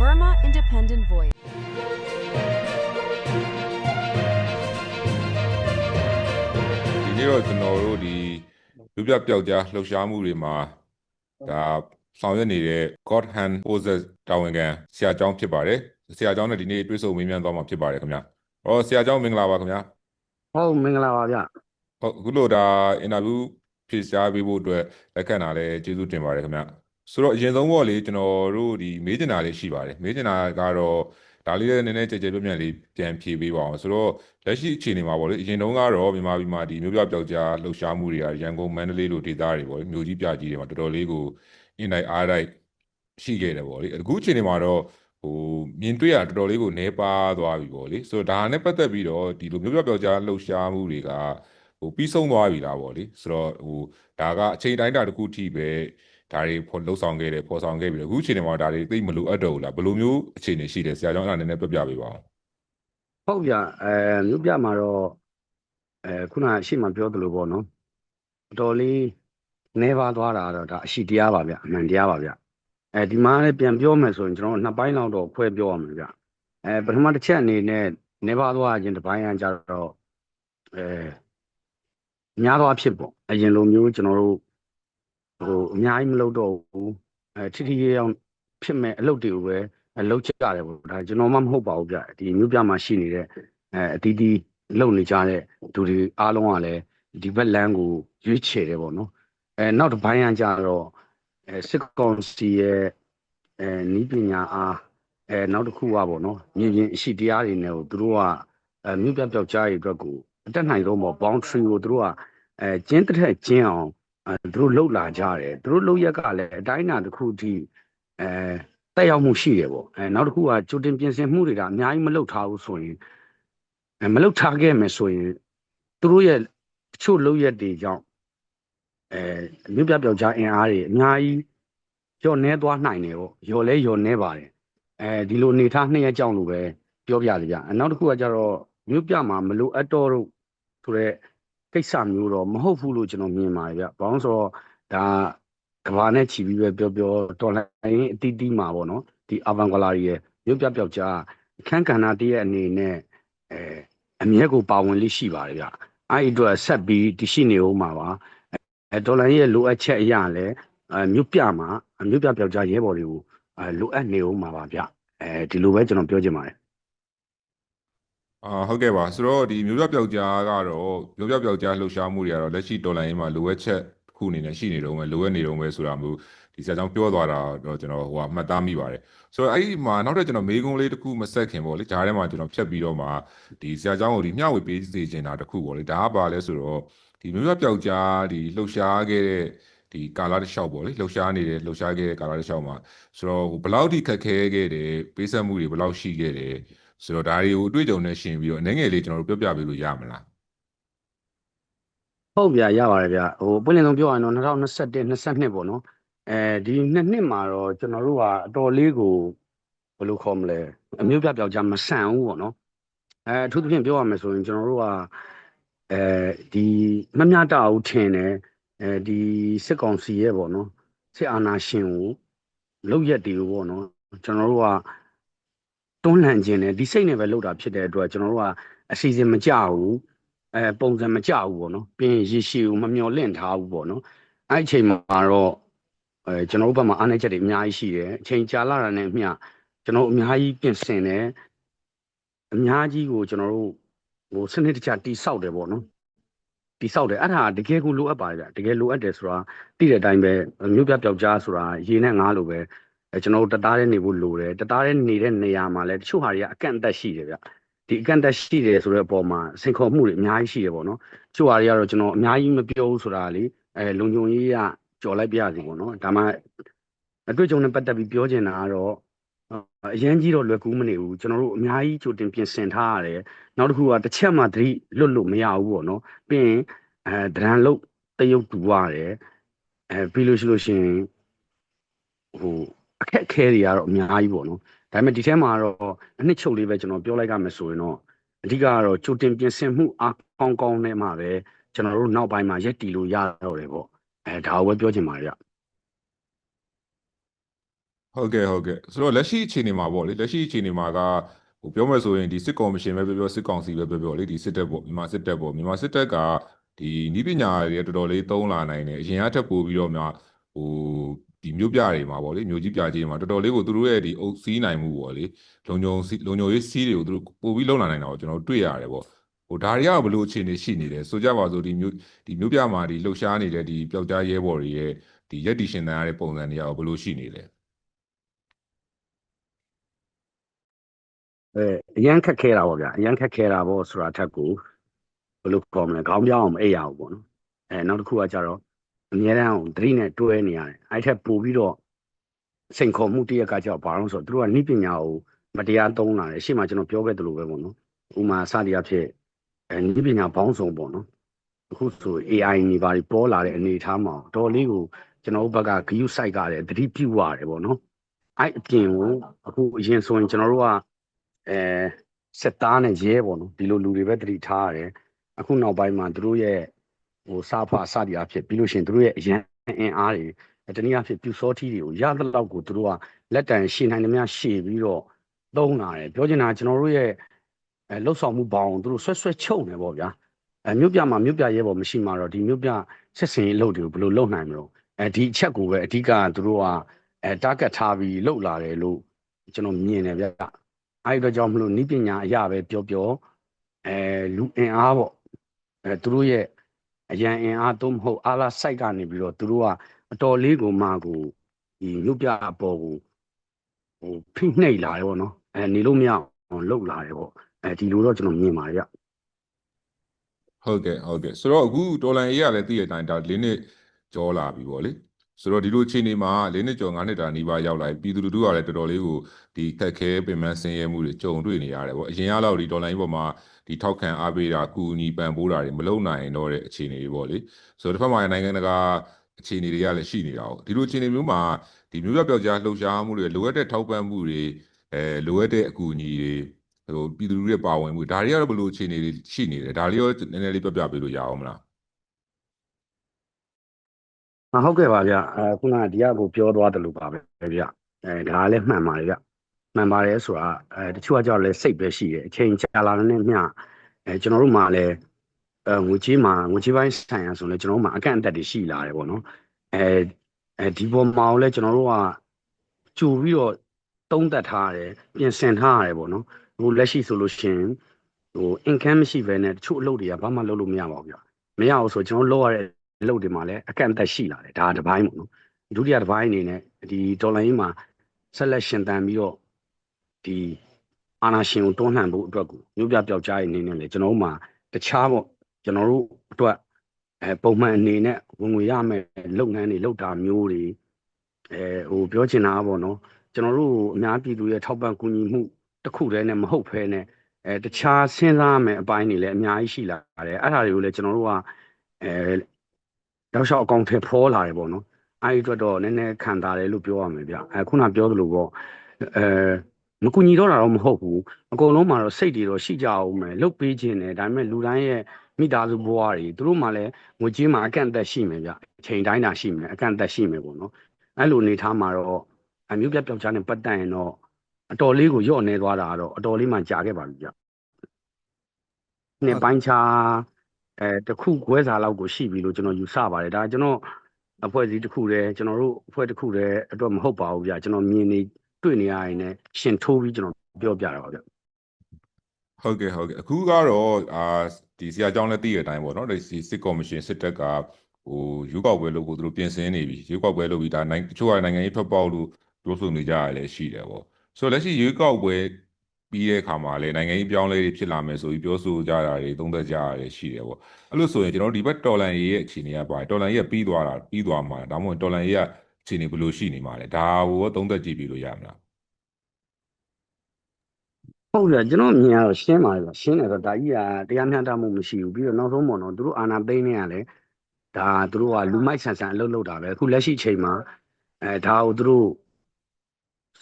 Burma Independent Voice. ဒီနေ့တော့ကျွန်တော်တို့ဒီလူပြပျောက်ကြားလှုပ်ရှားမှုတွေမှာဒါဆောင်ရွက်နေတဲ့ God Hand Poses တာဝန်ခံဆရာကျောင်းဖြစ်ပါတယ်ဆရာကျောင်းနဲ့ဒီနေ့တွေ့ဆုံမေးမြန်းသွားမှာဖြစ်ပါတယ်ခင်ဗျာ။အော်ဆရာကျောင်းမင်္ဂလာပါခင်ဗျာဟုတ်မင်္ဂလာပါဗျ။ဟုတ်အခုလို့ဒါအင်တာဗျူးဖြေကြားပေးဖို့အတွက်လက်ခံတာလည်းကျေးဇူးတင်ပါတယ်ခင်ဗျာ။ ဆိုတော့အရင်ဆုံးပေါ့လေကျွန်တော်တို့ဒီမေးချင်တာလေးရှိပါတယ်။မေးချင်တာကတော့ဒါလေးလည်းနည်းနည်းကြည်ကြဲပြန့်ပြန့်လေးပြန်ဖြေပေးပါအောင်ဆိုတော့လက်ရှိအခြေအနေမှာပေါ့လေအရင်တုန်းကတော့မြန်မာပြည်မှာဒီမျိုးပြပျောက်ကြားလှုပ်ရှားမှုတွေကရန်ကုန်မန္တလေးလိုဒေသတွေပေါ့လေမြို့ကြီးပြကြီးတွေမှာတော်တော်လေးကိုအင်တိုင်းအားတိုက်ရှိခဲ့တယ်ပေါ့လေအခုအခြေအနေမှာတော့ဟိုမြင်တွေ့ရတော်တော်လေးကိုနှဲပါသွားပြီပေါ့လေဆိုတော့ဒါနဲ့ပတ်သက်ပြီးတော့ဒီလိုမျိုးပြပျောက်ကြားလှုပ်ရှားမှုတွေကဟိုပြီးဆုံးသွားပြီလားပေါ့လေဆိုတော့ဟိုဒါကအချိန်တိုင်းတာတစ်ခုထိပဲ ဒါတွေဖော်လှုပ်ဆောင်ခဲ့တယ်ဖော်ဆောင်ခဲ့ပြီအခုအခြေအနေမှာဒါတွေသိပ်မလိုအပ်တော့ဘူးလားဘယ်လိုမျိုးအခြေအနေရှိတယ်ဆရာကျောင်းအဲ့ဒါနည်းနည်းပြပြပေးပါအောင်ဟုတ်ဗျအဲမြို့ပြမှာတော့အဲခုနအရှိမပြောသလိုပေါ့နော်အတော်လေးနေပါသွားတာတော့ဒါအရှိတရားပါဗျအမှန်တရားပါဗျအဲဒီမှာလည်းပြန်ပြောမယ်ဆိုရင်ကျွန်တော်နှစ်ပိုင်းလောက်တော့ခွဲပြောရမှာဗျအဲပထမတစ်ချက်အနေနဲ့နေပါသွားခြင်းတစ်ပိုင်းကကြတော့အဲများသောအားဖြင့်ပေါ့အရင်လိုမျိုးကျွန်တော်တို့ ဟိုအများကြီးမလုပ်တော့ဘူးအဲထိထိရအောင်ဖြစ်မဲ့အလုပ်တွေကိုပဲအလုပ်ကြရတယ်ပေါ့ဒါကျွန်တော်မှမဟုတ်ပါဘူးဗျဒီမြို့ပြမှာရှိနေတဲ့အဲအတီးတီးလုပ်နေကြတဲ့သူတွေအားလုံးကလည်းဒီဘက်လမ်းကိုရွေးချယ်တယ်ပေါ့နော်အဲနောက်တစ်ပိုင်းကကြတော့အဲစစ်ကောင်စီရဲ့အဲနီးပညာအားအဲနောက်တစ်ခုကပေါ့နော်မြင်ရင်အရှိတရားတွေနဲ့ကိုသူတို့ကအဲမြို့ပြပျောက်ကြားရေးအတွက်ကိုအတက်နိုင်ဆုံးပေါ့ boundary ကိုသူတို့ကအဲကျင်းတစ်ထက်ကျင်းအောင်အဲ သူတို့လှုပ်လာကြတယ်သူတို့လှုပ်ရက်ကလည်းအတိုင်းအတာတစ်ခုထိအဲတက်ရောက်မှုရှိတယ်ပေါ့အဲနောက်တစ်ခုကကြိုတင်ပြင်ဆင်မှုတွေကအများကြီးမလုပ်ထားဘူးဆိုရင်အဲမလုပ်ထားခဲ့မယ်ဆိုရင်သူတို့ရဲ့တချို့လှုပ်ရက်တွေကြောင့်အဲမြို့ပြပျောက်ကြားအင်အားတွေအများကြီးလျော့နှဲသွားနိုင်တယ်ပေါ့လျော်လဲလျော်နှဲပါတယ်အဲဒီလိုအနေထားနှစ်ရက်ကြောင့်လို့ပဲပြောပြကြဗျအဲနောက်တစ်ခုကကြတော့မြို့ပြမှာမလိုအပ်တော့လို့ဆိုတော့ ကိစ္စမျိုးတော့မဟုတ်ဘူးလို့ကျွန်တော်မြင်ပါတယ်ဗျဘာလို့ဆိုတော့ဒါကဘာနဲ့ချီပြီးပဲပြောပြောတော်လိုင်းအတီးတီးမှာပေါ့နော်ဒီအဗန်ဂလာရီရဲ့မြို့ပြပျောက်ကြားအခန်းကဏ္ဍတည်းရဲ့အနေနဲ့အဲအမြဲကိုပါဝင်လေးရှိပါတယ်ဗျအဲ့ဒီအတွက်ဆက်ပြီးတရှိနေဦးမှာပါအဲဒေါ်လာရဲ့လိုအပ်ချက်အရာလဲအဲမြို့ပြမှာမြို့ပြပျောက်ကြားရဲဘော်တွေကိုအဲလိုအပ်နေဦးမှာပါဗျအဲဒီလိုပဲကျွန်တော်ပြောချင်ပါတယ် အာဟုတ်ကဲ့ပါဆိုတော့ဒီမျိုးပြပျောက်ကြားကတော့မျိုးပြပျောက်ကြားလှုပ်ရှားမှုတွေကတော့လက်ရှိတော်လိုင်းရေးမှာလိုအပ်ချက်တစ်ခုအနေနဲ့ရှိနေတော့မယ်လိုအပ်နေတော့မယ်ဆိုတာမျိုးဒီဆရာကြောင့်ပြောသွားတာတော့ကျွန်တော်ဟိုကမှတ်သားမိပါတယ်ဆိုတော့အဲ့ဒီမှာနောက်ထပ်ကျွန်တော်မေးခွန်းလေးတစ်ခုမဆက်ခင်ပေါ့လေဂျားထဲမှာကျွန်တော်ဖြတ်ပြီးတော့မှဒီဆရာကြောင့်ကိုဒီမျှဝေပေးစေချင်တာတစ်ခုပေါ့လေဒါကပါလဲဆိုတော့ဒီမျိုးပြပျောက်ကြားဒီလှုပ်ရှားခဲ့တဲ့ဒီကာလာတစ်လျှောက်ပေါ့လေလှုပ်ရှားနေတဲ့လှုပ်ရှားခဲ့တဲ့ကာလာတစ်လျှောက်မှာဆိုတော့ဟိုဘယ်လောက်ထိခက်ခဲခဲ့တယ်ပေးဆက်မှုတွေဘယ်လောက်ရှိခဲ့တယ် ဆိုတော့ဒါတွေကိုအတွေ့အကြုံနဲ့ရှင်ပြီးတော့အနေငယ်လေးကျွန်တော်တို့ပြောပြပေးလို့ရမလားဟုတ်ဗျာရပါတယ်ဗျဟိုပွင့်လင်းဆုံးပြောရရင်တော့2021 22ပေါ့နော်အဲဒီနှစ်နှစ်မှာတော့ကျွန်တော်တို့ကအတော်လေးကိုဘယ်လိုခေါ်မလဲအမျိုးပြပျောက်ကြမဆန်ဘူးပေါ့နော်အဲအထူးသဖြင့်ပြောရမယ်ဆိုရင်ကျွန်တော်တို့ကအဲဒီမမျှတဘူးထင်တယ်အဲဒီစစ်ကောင်စီရဲ့ပေါ့နော်စစ်အာဏာရှင်ကိုလောက်ရက်တွေကိုပေါ့နော်ကျွန်တော်တို့က တွန်းလှန်ခြင်းနဲ့ဒီစိတ်နဲ့ပဲလုပ်တာဖြစ်တဲ့အတွက်ကျွန်တော်တို့ကအစီအစဉ်မကြဘူးအဲပုံစံမကြဘူးပေါ့နော်ပြီးရင်ရေရှည်ကိုမမျော်လင့်ထားဘူးပေါ့နော်အဲ့ဒီအချိန်မှာတော့အဲကျွန်တော်တို့ဘက်မှာအားနည်းချက်တွေအများကြီးရှိတယ်အချိန်ကြာလာတာနဲ့အမျှကျွန်တော်တို့အများကြီးပြင်ဆင်တယ်အများကြီးကိုကျွန်တော်တို့ဟိုစနစ်တကျတိဆောက်တယ်ပေါ့နော်တိဆောက်တယ်အဲ့ဒါတကယ်ကိုလိုအပ်ပါတယ်ဗျတကယ်လိုအပ်တယ်ဆိုတာသိတဲ့အတိုင်းပဲမြို့ပြပျောက်ကြားဆိုတာရေနဲ့ငါးလိုပဲအဲ ကျွန်တော်တို့တသားတည်းနေဖို့လိုတယ်တသားတည်းနေတဲ့နေရာမှာလည်းတချို့ဟာတွေကအကန့်အသတ်ရှိတယ်ဗျဒီအကန့်အသတ်ရှိတယ်ဆိုတဲ့အပေါ်မှာစိန်ခေါ်မှုတွေအများကြီးရှိတယ်ပေါ့နော်။ချို့ဟာတွေကတော့ကျွန်တော်အများကြီးမပြောဘူးဆိုတာလေအဲလုံခြုံရေးကကြော်လိုက်ပြရစီပေါ့နော်။ဒါမှအတွေ့အကြုံနဲ့ပတ်သက်ပြီးပြောချင်တာကတော့အရန်ကြီးတော့လွယ်ကူးမနေဘူးကျွန်တော်တို့အများကြီးကြိုတင်ပြင်ဆင်ထားရတယ်။နောက်တစ်ခုကတစ်ချက်မှသတိလွတ်လို့မရဘူးပေါ့နော်။ပြီးရင်အဲဒရန်လုတ်တရုပ်တူရတယ်။အဲပြီးလို့ရှိလို့ရှိရင်ဟို အခက်အခဲတွေကတော့အများကြီးပေါ့နော်။ဒါပေမဲ့ဒီထဲမှာတော့အနှစ်ချုပ်လေးပဲကျွန်တော်ပြောလိုက်ရမယ်ဆိုရင်တော့အဓိကကတော့ကြိုတင်ပြင်ဆင်မှုအားကောင်းကောင်းနဲ့မှပဲကျွန်တော်တို့နောက်ပိုင်းမှာရက်တီလို့ရတော့တယ်ပေါ့အဲဒါကိုပဲပြောချင်ပါတယ်ဗျဟုတ်ကဲ့ဟုတ်ကဲ့ဆိုတော့လက်ရှိအခြေအနေမှာပေါ့လေလက်ရှိအခြေအနေမှာကဟိုပြောမယ်ဆိုရင်ဒီစစ်ကော်မရှင်ပဲပြောပြောစစ်ကောင်စီပဲပြောပြောလေဒီစစ်တပ်ပေါ့မြန်မာစစ်တပ်ပေါ့မြန်မာစစ်တပ်ကဒီနီးပညာတွေတော်တော်လေးသုံးလာနိုင်တယ်အရင်ကထပ်ပို့ပြီးတော့မှဟို ဒီမြို့ပြတွေမှာပေါ့လေမြို့ကြီးပြကြီးတွေမှာတော်တော်လေးကိုသူတို့ရဲ့ဒီအုပ်စီးနိုင်မှုပေါ့လေလုံခြုံစီလုံခြုံရေးစီးတွေကိုသူတို့ပို့ပြီးလုံလာနိုင်တာကိုကျွန်တော်တွေ့ရတယ်ပေါ့ဟိုဒါတွေကဘယ်လိုအခြေအနေရှိနေလဲဆိုကြပါစို့ဒီမြို့ဒီမြို့ပြမှာဒီလှုပ်ရှားနေတဲ့ဒီပျောက်ကြားရဲဘော်တွေရဲ့ဒီရက်တီရှင်တန်ရတဲ့ပုံစံတွေကဘယ်လိုရှိနေလဲအဲအရန်ခက်ခဲတာပေါ့ဗျာအရန်ခက်ခဲတာပေါ့ဆိုတာအထက်ကိုဘယ်လိုခေါ်မလဲခေါင်းပြောင်းအောင်မအိပ်ရဘူးပေါ့နော်အဲနောက်တစ်ခုကကြတော့ အများတန်းအောင်သတိနဲ့တွဲနေရတယ်အဲ့ထက်ပိုပြီးတော့စိန်ခေါ်မှုတစ်ရက်ကကြောက်ဘာလို့ဆိုတော့သူတို့ကနိပညာကိုမတရားသုံးလာတယ်ရှေ့မှာကျွန်တော်ပြောခဲ့သလိုပဲပေါ့နော်ဥမာစသည်အဖြစ်အဲနိပညာဘောင်းဆောင်ပေါ့နော်အခုဆို AI နေပါပြီးပေါ်လာတဲ့အနေအထားမှာတော်လေးကိုကျွန်တော်တို့ဘက်ကဂယုစိုက်ကတယ်သတိပြုရတယ်ပေါ့နော်အဲ့အပြင်ကိုအခုအရင်ဆိုရင်ကျွန်တော်တို့ကအဲစစ်သားနဲ့ရဲပေါ့နော်ဒီလိုလူတွေပဲတတိထားရတယ်အခုနောက်ပိုင်းမှာသူတို့ရဲ့ ဟိုစာဖာစသည်အဖြစ်ပြီးလို့ရှိရင်သူတို့ရဲ့အရန်အင်အားတွေတနည်းအားဖြင့်ပြူစောထီးတွေကိုရသလောက်ကိုသူတို့ကလက်တန်ရှည်နိုင်သမျှရှည်ပြီးတော့သုံးလာတယ်ပြောချင်တာကျွန်တော်တို့ရဲ့အဲလှုပ်ဆောင်မှုပေါင်းသူတို့ဆွဲဆွဲချုပ်နေပေါ့ဗျာအဲမြို့ပြမှာမြို့ပြရဲပေါ်မရှိမှာတော့ဒီမြို့ပြဆက်စင်ရေးလုပ်တွေကိုဘယ်လိုလုပ်နိုင်မလို့အဲဒီအချက်ကိုပဲအဓိကသူတို့ကအဲ target ထားပြီးလှုပ်လာတယ်လို့ကျွန်တော်မြင်တယ်ဗျာအဲ့ဒီတော့ကြောင့်မလို့နိပညာအရာပဲပြောပြောအဲလူအင်အားပေါ့အဲသူတို့ရဲ့ အရန်အင်အားသို့မဟုတ်အားလားစိုက်ကနေပြီးတော့သူတို့ကအတော်လေးကိုမှကိုဒီရုပ်ပြအပေါ်ကိုဟိုဖိနှိပ်လာတယ်ပေါ့နော်အဲနေလို့မရအောင်လှုပ်လာတယ်ပေါ့အဲဒီလိုတော့ကျွန်တော်မြင်ပါတယ်ဗျဟုတ်ကဲ့ဟုတ်ကဲ့ဆိုတော့အခုတော်လန်အေးကလည်းသိရတဲ့အတိုင်းဒါ၄နှစ်ကျော်လာပြီပေါ့လေ ဆိုတော့ဒီလိုအခြေအနေမှာ၄နှစ်ကျော်၅နှစ်တာနီးပါးရောက်လာပြီပြည်သူလူထုကလည်းတော်တော်လေးကိုဒီခက်ခဲပင်ပန်းဆင်းရဲမှုတွေကြုံတွေ့နေရတယ်ပေါ့အရင်ကလောက်ဒီတော်လိုင်းပေါ်မှာဒီထောက်ခံအားပေးတာကူညီပံ့ပိုးတာတွေမလုပ်နိုင်တော့တဲ့အခြေအနေတွေပေါ့လေဆိုတော့တစ်ဖက်မှာနိုင်ငံတကာအခြေအနေတွေကလည်းရှိနေတာ哦ဒီလိုအခြေအနေမျိုးမှာဒီမျိုးပြပျောက်ကြားလှုပ်ရှားမှုတွေလိုအပ်တဲ့ထောက်ပံ့မှုတွေအဲလိုအပ်တဲ့အကူအညီတွေဟိုပြည်သူလူထုရဲ့ပါဝင်မှုဒါတွေကတော့ဘယ်လိုအခြေအနေတွေရှိနေလဲဒါတွေရောနည်းနည်းလေးပြပြပေးလို့ရအောင်မလား။ ဟာဟုတ်ကဲ့ပါဗျ။အဲခုနကဒီကကိုပြောသွားတယ်လို့ပါပဲဗျ။အဲဒါကလည်းမှန်ပါတယ်ဗျ။မှန်ပါတယ်ဆိုတာအဲတချို့ကကြောက်လဲစိတ်ပဲရှိတယ်။အချိန်ကြာလာတဲ့နဲ့မျှအဲကျွန်တော်တို့မှလည်းအဲငွေကြေးမှာငွေကြေးပိုင်းဆိုင်ရာဆိုလဲကျွန်တော်တို့မှအကန့်အသတ်တွေရှိလာတယ်ပေါ့နော်။အဲအဲဒီပေါ်မှာလည်းကျွန်တော်တို့ကကြိုပြီးတော့သုံးသပ်ထားရတယ်ပြင်ဆင်ထားရတယ်ပေါ့နော်။အခုလက်ရှိဆိုလို့ရှိရင်ဟို income မရှိဘဲနဲ့တချို့အလုပ်တွေကဘာမှလုပ်လို့မရပါဘူးဗျ။မရဘူးဆိုကျွန်တော်တို့လုပ်ရတဲ့အ လုပ်တွေမှာလည်းအကန့်အသတ်ရှိလာတယ်ဒါတစ်ပိုင်းပေါ့နော်ဒုတိယတစ်ပိုင်းအနေနဲ့ဒီဒေါ်လာရင်းမှာဆက်လက်ရှင်တန်ပြီးတော့ဒီအာနာရှင်ကိုတွန်းလှန်ဖို့အတွက်ကိုမြို့ပြပျောက်ကြားရနေနဲ့လေကျွန်တော်တို့မှာတခြားပေါ့ကျွန်တော်တို့အတွက်အဲပုံမှန်အနေနဲ့ဝင်ငွေရမယ်လုပ်ငန်းတွေလုပ်တာမျိုးတွေအဲဟိုပြောချင်တာကပေါ့နော်ကျွန်တော်တို့အများပြည်သူရဲ့ထောက်ပံ့ကူညီမှုတစ်ခုတည်းနဲ့မဟုတ်ဘဲနဲ့အဲတခြားစဉ်းစားမယ်အပိုင်းတွေလည်းအများကြီးရှိလာတယ်အဲ့ဒါတွေကိုလည်းကျွန်တော်တို့ကအဲ တောက်လျှောက်အကောင့်ထဲဖောလာတယ်ပေါ့နော်အဲ့ဒီအတွက်တော့နည်းနည်းခံတာတယ်လို့ပြောရမယ်ဗျအဲခုနပြောသလိုပေါ့အဲမကူညီတော့တာတော့မဟုတ်ဘူးအကုန်လုံးမှာတော့စိတ်တွေတော့ရှိကြအောင်မယ်လုတ်ပေးခြင်းတယ်ဒါပေမဲ့လူတိုင်းရဲ့မိသားစုဘဝတွေသူတို့မှလည်းငွေကြေးမှာအကန့်အသတ်ရှိမယ်ဗျအချိန်တိုင်းတာရှိမယ်အကန့်အသတ်ရှိမယ်ပေါ့နော်အဲ့လိုအနေထားမှာတော့အမျိုးပြပျောက်ကြားနဲ့ပတ်သက်ရင်တော့အတော်လေးကိုညော့နေသွားတာကတော့အတော်လေးမှကြာခဲ့ပါပြီဗျနှစ်ပိုင်းခြား အဲတစ်ခုခွဲစာလောက်ကိုရှိပြီလို့ကျွန်တော်ယူဆပါတယ်ဒါကျွန်တော်အဖွဲ့အစည်းတစ်ခုတည်းကျွန်တော်တို့အဖွဲ့တစ်ခုတည်းအတွက်မဟုတ်ပါဘူးဗျာကျွန်တော်မြင်နေတွေ့နေရရင်လည်းရှင်ထိုးပြီးကျွန်တော်ပြောပြတာပါဗျာဟုတ်ကဲ့ဟုတ်ကဲ့အခုကတော့အာဒီဆရာကျောင်းလည်းသိရတဲ့အတိုင်းပေါ့နော်ဒီစစ်ကော်မရှင်စစ်တပ်ကဟိုရွေးကောက်ပွဲလုပ်ဖို့သူတို့ပြင်ဆင်နေပြီရွေးကောက်ပွဲလုပ်ပြီးဒါနိုင်တချို့ကနိုင်ငံရေးထွက်ပေါက်လို့ပြောဆိုနေကြရလည်းရှိတယ်ပေါ့ဆိုတော့လက်ရှိရွေးကောက်ပွဲ ပြီးတဲ့အခါမှာလည်းနိုင်ငံရေးပြောင်းလဲတွေဖြစ်လာမယ်ဆိုပြီးပြောဆိုကြတာတွေသုံးသပ်ကြရတယ်ရှိတယ်ပေါ့အဲ့လိုဆိုရင်ကျွန်တော်တို့ဒီဘက်တော်လန်ရေးရဲ့အခြေအနေကပါတော်လန်ရေးကပြီးသွားတာပြီးသွားမှာဒါမှမဟုတ်တော်လန်ရေးကအခြေအနေဘယ်လိုရှိနေမှာလဲဒါကိုရောသုံးသပ်ကြည့်ပြီးလို့ရမလားဟုတ်ဗျာကျွန်တော်မြင်ရတော့ရှင်းပါလေဗျာရှင်းတယ်ဆိုတော့ဒါကြီးကတရားမျှတမှုမရှိဘူးပြီးတော့နောက်ဆုံးပေါ့နော်သူတို့အာဏာသိမ်းနေရလဲဒါသူတို့ကလူမိုက်ဆန်ဆန်အလုပ်လုပ်တာပဲအခုလက်ရှိချိန်မှာအဲဒါကိုသူတို့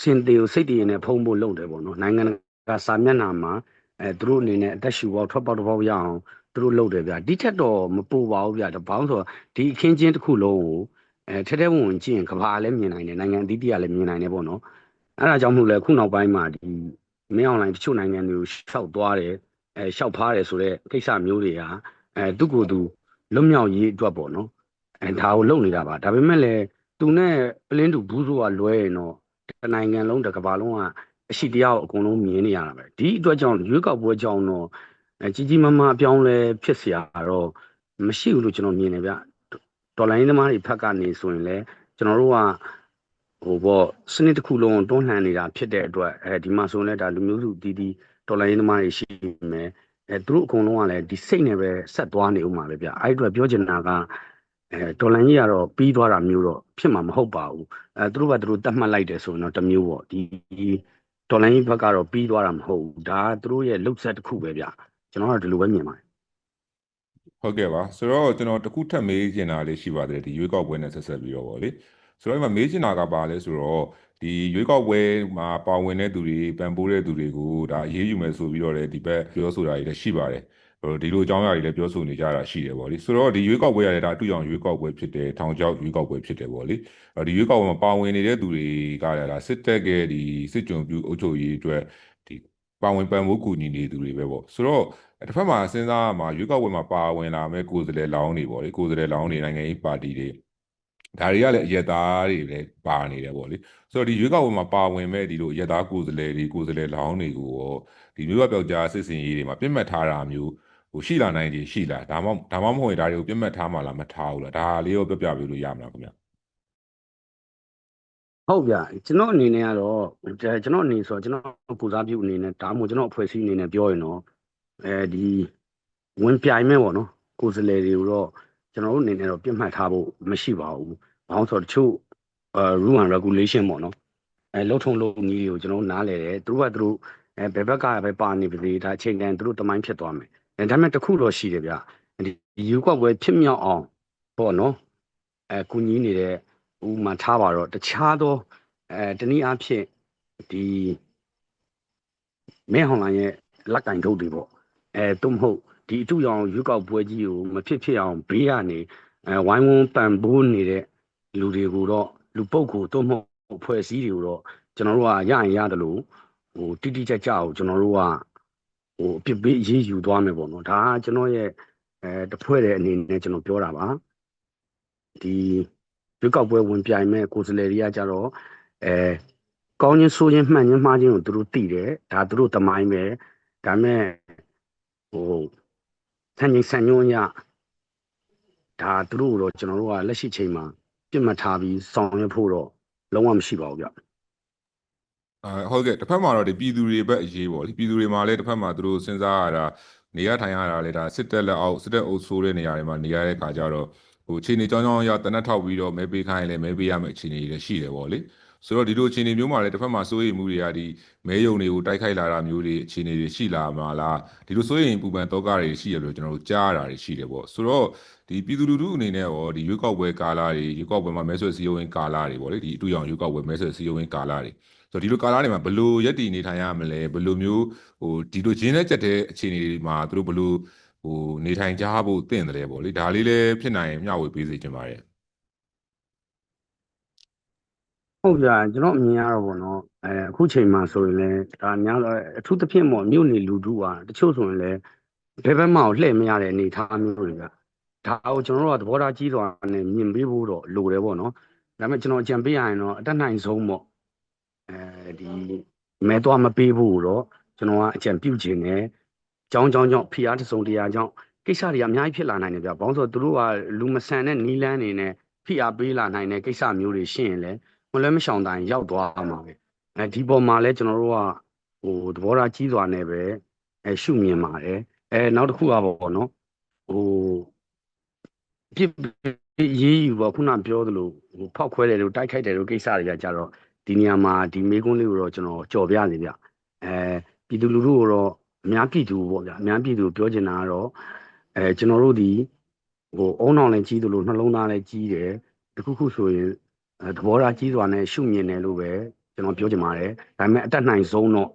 စင်တေကိုစိတ်တည်ရင်နဲ့ဖုံးဖို့လုပ်တယ်ပေါ့နော်နိုင်ငံ ကစာမျက်နှာမှာအဲသူတို့အနေနဲ့အသက်ရှူပေါက်ထွက်ပေါက်တစ်ပေါက်ရအောင်သူတို့လုပ်တယ်ဗျာဒီထက်တော့မပူပါဘူးဗျာတပေါင်းဆိုတော့ဒီအခင်းချင်းတစ်ခုလုံးကိုအဲထဲထဲဝင်ဝင်ကြည့်ရင်ကဘာလည်းမြင်နိုင်တယ်နိုင်ငံအသီးသီးကလည်းမြင်နိုင်တယ်ပေါ့နော်အဲ့ဒါကြောင့်မို့လဲခုနောက်ပိုင်းမှာဒီမင်းအွန်လိုင်းတချို့နိုင်ငံတွေကိုရှောက်သွားတယ်အဲရှောက်ဖားတယ်ဆိုတော့ကိစ္စမျိုးတွေကအဲသူ့ကိုယ်သူလွတ်မြောက်ရေးအတွက်ပေါ့နော်အဲဒါကိုလုပ်နေတာပါဒါပေမဲ့လည်းသူနဲ့ပလင်းတူဘူးဆိုကလွဲရင်တော့တနိုင်ငံလုံးတစ်ကမ္ဘာလုံးက အရှိတရားကိုအကုန်လုံးမြင်နေရတာပဲဒီအတွက်ကြောင့်ရွေးကောက်ပွဲကြောင့်တော့အဲကြီးကြီးမားမားအပြောင်းလဲဖြစ်เสียတော့မရှိဘူးလို့ကျွန်တော်မြင်တယ်ဗျဒေါ်လာရင်းသမားတွေဖက်ကနေဆိုရင်လည်းကျွန်တော်တို့ကဟိုပေါ့စနစ်တစ်ခုလုံးတွန်းလှန်နေတာဖြစ်တဲ့အတွက်အဲဒီမှာဆိုရင်လည်းဒါလူမျိုးစုတီးတီးဒေါ်လာရင်းသမားတွေရှိမယ်အဲသူတို့အကုန်လုံးကလည်းဒီစိတ်နဲ့ပဲဆက်သွားနေဦးမှာပဲဗျအဲ့ဒီအတွက်ပြောချင်တာကအဲဒေါ်လာကြီးကတော့ပြီးသွားတာမျိုးတော့ဖြစ်မှာမဟုတ်ပါဘူးအဲသူတို့ကသူတို့တတ်မှတ်လိုက်တယ်ဆိုရင်တော့တစ်မျိုးပေါ့ဒီ ဒေါ်လာကြီးဘက်ကတော့ပြီးသွားတာမဟုတ်ဘူးဒါကသူတို့ရဲ့လှုပ်ဆက်တစ်ခုပဲဗျကျွန်တော်ကဒီလိုပဲမြင်ပါတယ်ဟုတ်ကဲ့ပါဆိုတော့ကျွန်တော်တခုထပ်မေးချင်တာလေးရှိပါတယ်ဒီရွေးကောက်ပွဲနဲ့ဆက်ဆက်ပြီးတော့ဗောလေဆိုတော့ဒီမှာမေးချင်တာကပါလဲဆိုတော့ဒီရွေးကောက်ပွဲမှာပါဝင်တဲ့သူတွေပံ့ပိုးတဲ့သူတွေကိုဒါအရေးယူမယ်ဆိုပြီးတော့လည်းဒီဘက်ပြောဆိုတာတွေလည်းရှိပါတယ်ဟို ဒီလိုအကြောင်းအရာတွေလည်းပြောဆိုနေကြတာရှိတယ်ဗောလေဆိုတော့ဒီရွေးကောက်ပွဲရတယ်ဒါအတူအောင်ရွေးကောက်ပွဲဖြစ်တယ်ထောင်ချောက်ရွေးကောက်ပွဲဖြစ်တယ်ဗောလေအဲ့ဒီရွေးကောက်ပွဲမှာပါဝင်နေတဲ့သူတွေကလည်းဒါစစ်တပ်ကဒီစစ်ကြုံပြုအုပ်ချုပ်ရေးအတွက်ဒီပါဝင်ပံ့ပိုးကူညီနေသူတွေပဲဗောဆိုတော့တစ်ဖက်မှာစဉ်းစားရမှာရွေးကောက်ပွဲမှာပါဝင်လာမဲ့ကိုယ်စားလှယ်လောင်းတွေပေါ့လေကိုယ်စားလှယ်လောင်းတွေနိုင်ငံရေးပါတီတွေဒါတွေကလည်းအယက်သားတွေလည်းပါနေတယ်ပေါ့လေဆိုတော့ဒီရွေးကောက်ပွဲမှာပါဝင်မဲ့ဒီလိုအယက်သားကိုယ်စားလှယ်တွေကိုယ်စားလှယ်လောင်းတွေကိုရောဒီမျိုးကပြောက်ကြားစစ်စင်ရေးတွေမှာပြစ်မှတ်ထားတာမျိုး ဟိုရှိလာနိုင်ခြေရှိလားဒါမှဒါမှမဟုတ်ရင်ဒါတွေကိုပြစ်မှတ်ထားမှလားမထားဘူးလားဒါလေးရောပြောပြပေးလို့ရမလားခင်ဗျဟုတ်ဗျကျွန်တော်အနေနဲ့ကတော့ဒါကျွန်တော်အနေဆိုတော့ကျွန်တော်ကိုစားပြုအနေနဲ့ဒါမှမဟုတ်ကျွန်တော်အဖွဲ့အစည်းအနေနဲ့ပြောရင်တော့အဲဒီဝင်ပြိုင်မဲ့ပေါ့နော်ကိုယ်စားလှယ်တွေကိုတော့ကျွန်တော်တို့အနေနဲ့တော့ပြတ်မှတ်ထားဖို့မရှိပါဘူး။ဘာလို့ဆိုတော့တချို့အဲ rule and regulation ပေါ့နော်အဲလှုပ်ထုံလုံကြီးတွေကိုကျွန်တော်တို့နားလဲတယ်သူတို့ကသူတို့အဲဘယ်ဘက်ကပဲပါနေပါစေဒါအချိန်တန်သူတို့တမိုင်းဖြစ်သွားမယ်။ အဲဒါပေမဲ့တစ်ခုတော့ရှိတယ်ဗျ။ဒီယူကွက်ပွဲဖြစ်မြောက်အောင်ပေါ့နော်အဲကုညီနေတဲ့ဥမာထားပါတော့တခြားသောအဲတနည်းအားဖြင့်ဒီမဲဟွန်လိုင်းရဲ့လက်ကင်ထုတ်တွေပေါ့အဲသို့မဟုတ်ဒီအတူရောင်ရွေးကောက်ပွဲကြီးကိုမဖြစ်ဖြစ်အောင်ဘေးကနေအဲဝိုင်းဝန်းပံ့ပိုးနေတဲ့လူတွေကိုတော့လူပုဂ္ဂိုလ်သို့မဟုတ်ဖွဲ့စည်းတွေကိုတော့ကျွန်တော်တို့ကရရင်ရတယ်လို့ဟိုတိတိကျကျကိုကျွန်တော်တို့က ဟိုအပြစ်ပေးရေးယူသွားမယ်ပေါ့နော်ဒါကကျွန်တော်ရဲ့အဲတစ်ဖွဲ့တဲ့အနေနဲ့ကျွန်တော်ပြောတာပါဒီရွေးကောက်ပွဲဝင်ပြိုင်မဲ့ကိုယ်စားလှယ်တွေကကြတော့အဲကောင်းချင်းဆိုးချင်းမှန်ချင်းမှားချင်းကိုသူတို့သိတယ်ဒါသူတို့တမိုင်းပဲဒါပေမဲ့ဟိုဆန်ချင်းဆန်ညွန်းရဒါသူတို့တော့ကျွန်တော်တို့ကလက်ရှိချိန်မှာပြစ်မှတ်ထားပြီးဆောင်ရွက်ဖို့တော့လုံးဝမရှိပါဘူးဗျ အဲဟုတ်ကဲ့တစ်ဖက်မှာတော့ဒီပြည်သူတွေဘက်အရေးပေါ့လေပြည်သူတွေမှာလည်းတစ်ဖက်မှာသူတို့စဉ်းစားရတာနေရထိုင်ရတာလည်းဒါစစ်တပ်လက်အောက်စစ်တပ်အုပ်ဆိုးတဲ့နေရာတွေမှာနေရတဲ့ခါကျတော့ဟိုခြေနေကြောင်းကြောင်းရောက်တနက်ထောက်ပြီးတော့မဲပေးခိုင်းရင်လည်းမဲပေးရမယ့်အခြေအနေတွေလည်းရှိတယ်ပေါ့လေဆိုတော့ဒီလိုအခြေအနေမျိုးမှာလည်းတစ်ဖက်မှာစိုးရိမ်မှုတွေကဒီမဲယုံတွေကိုတိုက်ခိုက်လာတာမျိုးတွေအခြေအနေတွေရှိလာမှာလားဒီလိုစိုးရိမ်ပူပန်တော့ကတွေရှိရလို့ကျွန်တော်တို့ကြားရတာတွေရှိတယ်ပေါ့ဆိုတော့ဒီပြည်သူလူထုအနေနဲ့ရောဒီရွေးကောက်ပွဲကာလတွေရွေးကောက်ပွဲမှာမဲဆွယ်စည်းရုံးရေးကာလတွေပေါ့လေဒီအတူရောင်ရွေးကောက်ပွဲမဲဆွယ်စည်းရုံးရေးကာလတွေ ဆိုတော့ဒီလိုကာလတွေမှာဘယ်လိုရက်တည်နေထိုင်ရမလဲဘယ်လိုမျိုးဟိုဒီလိုဂျင်းနဲ့ကြက်တဲ့အခြေအနေတွေမှာသူတို့ဘယ်လိုဟိုနေထိုင်ကြဖို့တင့်တယ်လဲပေါ့လေဒါလေးလည်းဖြစ်နိုင်ရင်မျှဝေပေးစေချင်ပါတယ်ဟုတ်ဗျာကျွန်တော်အမြင်ရတော့ဗောနော်အဲအခုချိန်မှာဆိုရင်လည်းဒါများတော့အထူးသဖြင့်ပေါ့မြို့နေလူထုอ่ะတချို့ဆိုရင်လည်းဘယ်ဘက်မှကိုလှည့်မရတဲ့အနေအထားမျိုးတွေဗျာဒါကိုကျွန်တော်တို့ကသဘောထားကြီးစွာနဲ့မြင်ပေးဖို့တော့လိုတယ်ဗောနော်ဒါပေမဲ့ကျွန်တော်အကြံပေးရရင်တော့အတက်နိုင်ဆုံးပေါ့ အဲဒီမဲသွားမပေးဖို့တော့ကျွန်တော်ကအကြံပြုခြင်းနဲ့ကြောင်းကြောင်းကြောင့်ဖိအားတစ်စုံတရာကြောင့်ကိစ္စတွေကအများကြီးဖြစ်လာနိုင်တယ်ဗျာဘာလို့ဆိုတော့သူတို့ကလူမဆန်တဲ့နီးလန်းနေနဲ့ဖိအားပေးလာနိုင်တဲ့ကိစ္စမျိုးတွေရှင်းရင်လည်းမလွဲမရှောင်တိုင်းရောက်သွားမှာပဲအဲဒီပေါ်မှာလဲကျွန်တော်တို့ကဟိုသဘောထားကြီးစွာနဲ့ပဲအဲရှုမြင်ပါတယ်အဲနောက်တစ်ခုကပေါ့နော်ဟိုပြစ်ရေးယူပေါ့ခုနပြောသလိုဟိုဖောက်ခွဲတယ်လို့တိုက်ခိုက်တယ်လို့ကိစ္စတွေကကြတော့ ဒီနေရာမှာဒီမေကွန်းလေးကိုတော့ကျွန်တော်ကြော်ပြနေဗျအဲပြည်သူလူထုကိုတော့အများပြည်သူပေါ့ဗျာအများပြည်သူပြောချင်တာကတော့အဲကျွန်တော်တို့ဒီဟိုအုံအောင်လည်းကြီးသလိုနှလုံးသားလည်းကြီးတယ်တခုခုဆိုရင်အဲသဘောထားကြီးစွာနဲ့ရှုမြင်တယ်လို့ပဲကျွန်တော်ပြောချင်ပါတယ်ဒါပေမဲ့အတက်နိုင်ဆုံးတော့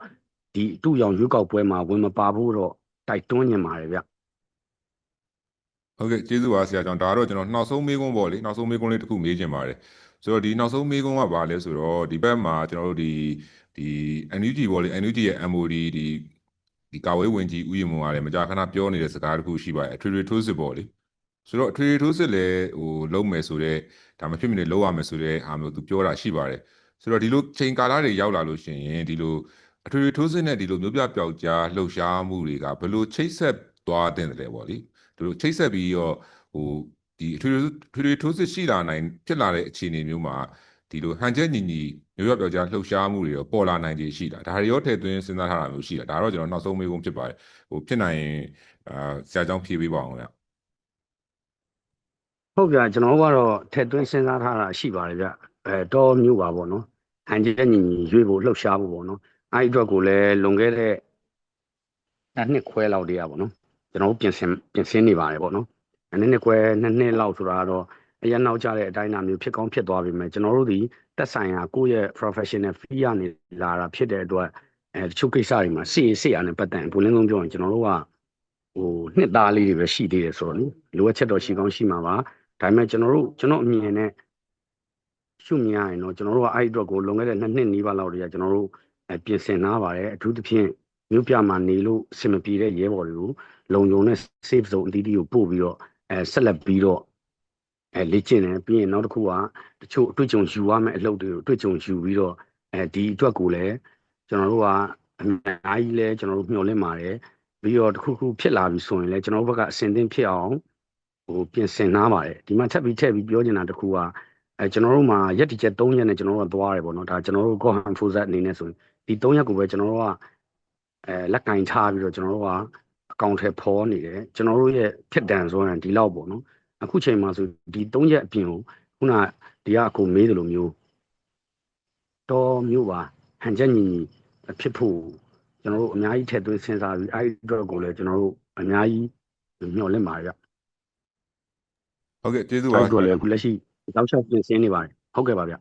ဒီအတူရောင်ရွေးကောက်ပွဲမှာဝင်မပါဖို့တော့တိုက်တွန်းညင်ပါတယ်ဗျဟုတ်ကဲ့ကျေးဇူးပါဆရာကျောင်းဒါကတော့ကျွန်တော်နောက်ဆုံးမေးခွန်းပေါ့လေနောက်ဆုံးမေးခွန်းလေးတစ်ခုမေးချင်ပါတယ် ဆိုတော့ဒီနောက်ဆုံးမေးခွန်းကဘာလဲဆိုတော့ဒီဘက်မှာကျွန်တော်တို့ဒီဒီ NUG ပေါ့လေ NUG ရဲ့ MOD ဒီဒီကာဝေးဝင်ကြီးဥယျာဉ်မုံကလည်းမကြာခဏပြောနေတဲ့စကားတစ်ခုရှိပါတယ်အထွေထွေထိုးစစ်ပေါ့လေဆိုတော့အထွေထွေထိုးစစ်လည်းဟိုလုံးမယ်ဆိုတော့ဒါမဖြစ်မနေလုံးရမယ်ဆိုတဲ့အားမျိုးသူပြောတာရှိပါတယ်ဆိုတော့ဒီလိုချိန်ကာလတွေရောက်လာလို့ရှိရင်ဒီလိုအထွေထွေထိုးစစ်နဲ့ဒီလိုမျိုးပြပျောက်ကြားလှုပ်ရှားမှုတွေကဘယ်လိုချိတ်ဆက်သွားတဲ့တယ်ပေါ့လေဒီလိုချိတ်ဆက်ပြီးတော့ဟို ဒီအထွေထွေထွေထွေထိုးစစ်ရှိလာနိုင်ဖြစ်လာတဲ့အခြေအနေမျိုးမှာဒီလိုဟန်ချက်ညီညီမျိုးရပြောက်ကြားလှုပ်ရှားမှုတွေရောပေါ်လာနိုင်ခြေရှိတာဒါတွေရောထည့်သွင်းစဉ်းစားထားတာမျိုးရှိတာဒါတော့ကျွန်တော်နောက်ဆုံးမေးခွန်းဖြစ်ပါတယ်ဟိုဖြစ်နိုင်ရင်အာဆရာကျောင်းဖြေပေးပါအောင်ဗျဟုတ်ဗျာကျွန်တော်ကတော့ထက်သွင်းစဉ်းစားထားတာရှိပါတယ်ဗျအဲတော့မျိုးပါပေါ့နော်ဟန်ချက်ညီညီရွေးဖို့လှုပ်ရှားဖို့ပေါ့နော်အဲ့ဒီအတွက်ကိုလည်းလွန်ခဲ့တဲ့နှစ်နှစ်ခွဲလောက်တည်းရပါပေါ့နော်ကျွန်တော်တို့ပြင်ဆင်ပြင်ဆင်နေပါတယ်ပေါ့နော်အဲ့ နှစ်နှစ်ခွဲနှစ်နှစ်လောက်ဆိုတာကတော့အရင်နောက်ကျတဲ့အတိုင်းအတာမျိုးဖြစ်ကောင်းဖြစ်သွားပြီမဲ့ကျွန်တော်တို့ဒီတက်ဆိုင်ရာကိုယ့်ရဲ့ professional fee ကနေလာတာဖြစ်တဲ့အတွက်အဲတချို့ကိစ္စတွေမှာစီစီအားနဲ့ပတ်သက်ရင်ဘုလင်းလုံးပြောရင်ကျွန်တော်တို့ကဟိုနှစ်သားလေးတွေပဲရှိသေးတယ်ဆိုတော့လေလိုအပ်ချက်တော့ရှိကောင်းရှိမှာပါဒါပေမဲ့ကျွန်တော်တို့ကျွန်တော်အမြင်နဲ့ရှုမြင်ရရင်တော့ကျွန်တော်တို့ကအဲ့ဒီအတွက်ကိုလွန်ခဲ့တဲ့နှစ်နှစ်နီးပါးလောက်တည်းကကျွန်တော်တို့အပြင်ဆင်နာပါတယ်အထူးသဖြင့်မြို့ပြမှာနေလို့အဆင်မပြေတဲ့ရဲဘော်တွေကိုလုံခြုံတဲ့ safe zone အသီးသီးကိုပို့ပြီးတော့ အဲဆက်လက်ပြီးတော့အဲလေ့ကျင့်တယ်ပြီးရင်နောက်တစ်ခုကတချို့အတွေ့အကြုံယူရမယ့်အလုပ်တွေကိုအတွေ့အကြုံယူပြီးတော့အဲဒီအတွက်ကိုလည်းကျွန်တော်တို့ကအများကြီးလဲကျွန်တော်တို့မျှော်လင့်ပါတယ်ပြီးတော့တစ်ခုခုဖြစ်လာပြီဆိုရင်လည်းကျွန်တော်တို့ဘက်ကအဆင်သင့်ဖြစ်အောင်ဟိုပြင်ဆင်နာပါတယ်ဒီမှာထပ်ပြီးထည့်ပြီးပြောချင်တာတစ်ခုကအဲကျွန်တော်တို့မှာရက်တစ်ချက်၃ရက်နဲ့ကျွန်တော်တို့ကသွားတယ်ပေါ့နော်ဒါကျွန်တော်တို့ Gohan Forza အနေနဲ့ဆိုရင်ဒီ၃ရက်ကိုပဲကျွန်တော်တို့ကအဲလက်ကင်ထားပြီးတော့ကျွန်တော်တို့ကအ ကောင့်ထဲဖော်နေတယ်ကျွန်တော်တို့ရဲ့ဖြစ်တန်ဆိုရင်ဒီလောက်ပေါ့နော်အခုချိန်မှာဆိုဒီ၃ရက်အပြင်ကိုခုနဒီကအခုမေးတယ်လို့မျိုးတော်မျိုးပါဟန်ချက်ညီညီဖြစ်ဖို့ကျွန်တော်တို့အများကြီးထည့်သွင်းစဉ်းစားပြီးအဲ့ဒီအတွက်ကိုလည်းကျွန်တော်တို့အများကြီးမျှော်လင့်ပါတယ်ဗျဟုတ်ကဲ့ကျေးဇူးအဲ့ပါဒီအတွက်လည်းအခုလက်ရှိတောက်လျှောက်ပြင်ဆင်နေပါတယ်ဟုတ်ကဲ့ပါဗျ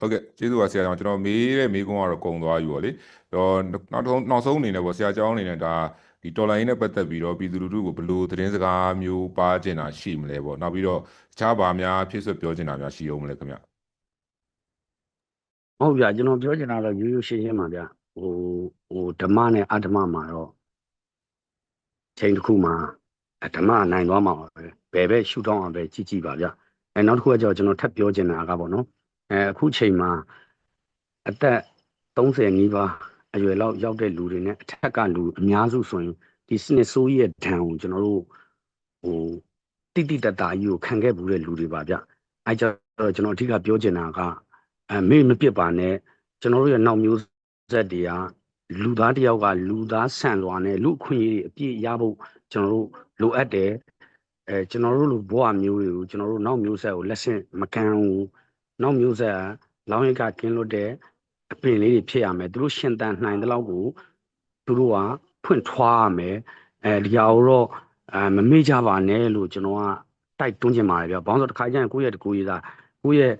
ဟုတ်ကဲ့ကျေးဇူးပါဆရာကျောင်းကျွန်တော်မေးတဲ့မေးခွန်းကတော့ကုန်သွားပြီပေါ့လေတော့နောက်ဆုံးနောက်ဆုံးအနေနဲ့ပေါ့ဆရာကျောင်းအနေနဲ့ဒါ ဒီတော်လိုင်းနဲ့ပတ်သက်ပြီးတော့ပြည်သူလူထုကိုဘယ်လိုသတင်းစကားမျိုးပါကျင်တာရှိမလဲပေါ့နောက်ပြီးတော့တခြားဘာများဖြစ်ဆွပြောကျင်တာများရှိအောင်မလဲခင်ဗျဟုတ်ဗျကျွန်တော်ပြောချင်တာတော့ရိုးရိုးရှင်းရှင်းပါဗျဟိုဟိုဓမ္မနဲ့အဓမ္မမှာတော့ချိန်တစ်ခုမှာအဓမ္မနိုင်သွားမှာပါပဲဘယ်ပဲရှုထောင်းအောင်ပဲကြည့်ကြည့်ပါဗျအဲနောက်တစ်ခုကကျတော့ကျွန်တော်ထပ်ပြောချင်တာကပေါ့နော်အဲအခုချိန်မှာအသက်30နီးပါး အရွယ်လောက်ရောက်တဲ့လူတွေနဲ့အထက်ကလူအများစုဆိုရင်ဒီစနစ်ဆိုးရဲ့ဒဏ်ကိုကျွန်တော်တို့ဟိုတိတိတတ်တာကြီးကိုခံခဲ့ဘူးတဲ့လူတွေပါဗျအဲကြတော့ကျွန်တော်အဓိကပြောချင်တာကအမေမပြစ်ပါနဲ့ကျွန်တော်တို့ရဲ့နောက်မျိုးဆက်တွေကလူသားတစ်ယောက်ကလူသားဆန်လွာနဲ့လူအခွင့်အရေးတွေအပြည့်ရဖို့ကျွန်တော်တို့လိုအပ်တယ်အဲကျွန်တော်တို့လိုဘဝမျိုးတွေကိုကျွန်တော်တို့နောက်မျိုးဆက်ကိုလက်ဆင့်မကမ်းဘူးနောက်မျိုးဆက်ကလောင်းရိပ်ကကင်းလွတ်တဲ့ အပင်လေးတွေဖြစ်ရမယ်သူတို့ရှင်တန်နိုင်တဲ့လောက်ကိုသူတို့ကဖွင့်ထွားရမယ်အဲဒီဟာကိုတော့အဲမမေ့ကြပါနဲ့လို့ကျွန်တော်ကတိုက်တွန်းချင်ပါတယ်ဗျ။ဘောင်းဆိုတစ်ခါကျရင်ကိုယ့်ရဲ့တကူရေးသားကိုယ့်ရဲ့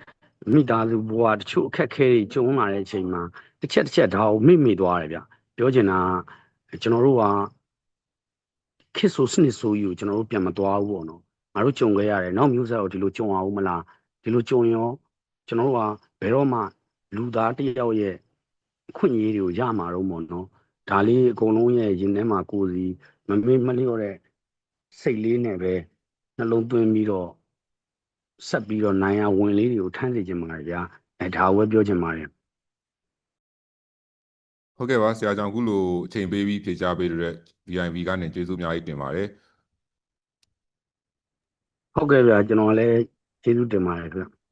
မိသားစုဘဝတချို့အခက်အခဲတွေကြုံလာတဲ့အချိန်မှာတစ်ချက်တစ်ချက်ဒါကိုမိမိသွားတယ်ဗျပြောချင်တာကကျွန်တော်တို့ကခစ်ဆိုစနစ်ဆိုကြီးကိုကျွန်တော်တို့ပြန်မသွားဘူးပေါ့နော်ငါတို့ကြုံခဲ့ရတယ်နောက်မျိုးဆက်ကိုဒီလိုကြုံအောင်မလားဒီလိုကြုံရောကျွန်တော်တို့ကဘယ်တော့မှ လူသားတစ်ယောက်ရဲ့အခွင့်အရေးတွေကိုရမှာတော့ပေါ့နော်ဒါလေးအကုန်လုံးရဲ့ရင်ထဲမှာကိုယ်စီမမေ့မလျော့တဲ့စိတ်လေးနဲ့ပဲနှလုံးသွင်းပြီးတော့ဆက်ပြီးတော့နိုင်ရဝင်လေးတွေကိုထမ်းစီခြင်းပါတယ်ဗျာအဲဒါကိုပဲပြောချင်ပါတယ်ဟုတ်ကဲ့ပါဆရာကျောင်းအခုလိုအချိန်ပေးပြီးဖြေကြားပေးတဲ့ VIV ကနေကျေးဇူးအများကြီးတင်ပါတယ်ဟုတ်ကဲ့ဗျာကျွန်တော်လည်းကျေးဇူးတင်ပါတယ်ခင်ဗျ